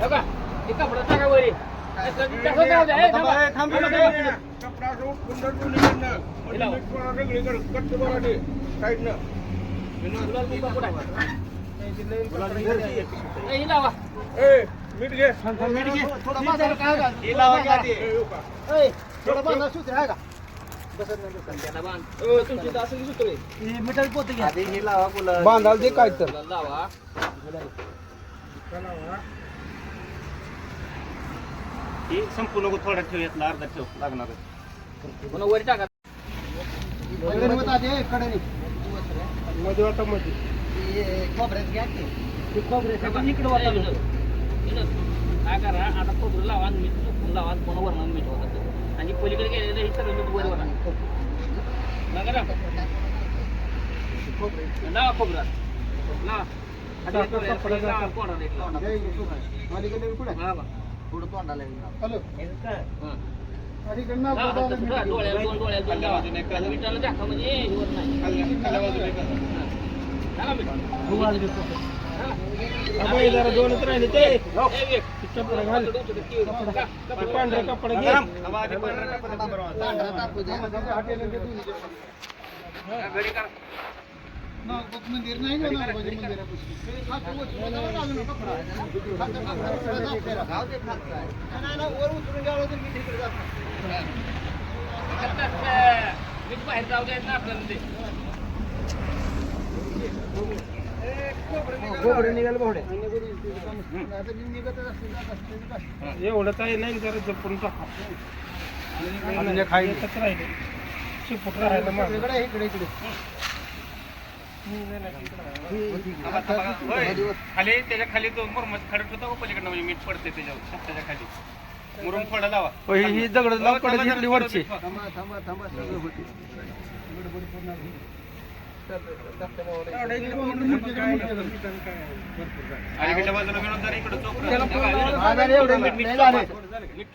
बघा ते कपडा टाका वरी तसं जाऊ द्या, ए, थांबा. थांबा, थांबा. कपडा सोड, कुंडल दोन्हीकडनं. ते, लावा. काय हे घ्या. बांधाल ते काय तर संपूर्ण थोडा ठेव यातला अर्धा ठेव लागणार पुन्हा वरी टाका मध्ये आता मध्ये खोबऱ्यात घ्या की. ते इकडं वाटा काय करा आता खोबरं लावा मी चुकून लावा कोणावर पुन्हा वरनं मीठ वाटा आणि पलीकडे गेलेलं हे सगळं मीठ वर वाटा बघा ना. लावा खोबरं लावा आता हे खोबरं- लावा, कोणाला एक लावा. हे. हॅलो. हं. लावा, घेऊ. डोळ्याला दोन डोळ्याला दोन लावा. आणि मिठाला दाखवा म्हणजे हे वर नाही लावा मीठ. अबे, जरा दोनच राहिले ते. ए, एक. घाल पांढरा कपडा घे. ते मंदिर नाही वर उचलून जावं लागेल ना कपडा. हात कपडा पुढे जात नाही. नाही, नाही, नाही, वर उचलून घ्यावं लागेल, मी तिकडे जात नाही. आता, मीठ बाहेर जाऊ द्यायचं ना आपल्याला निघालं. एवढं काही नाही जरा जपून टाका एकच राहिले शिपूट राहायला मागं. इकडे, इकडे, इकडे. खाली त्याच्याखाली तो मुरमत खडक होता पलीकडनं म्हणजे मीठ पडते त्याच्यावर छताच्या खाली मुरुम थोडा लावा ही दगड लावकडे घेतली वरची थांबा, थांबा, थांबा, सगळं होते. गडबड पूर्ण झाली. मीठ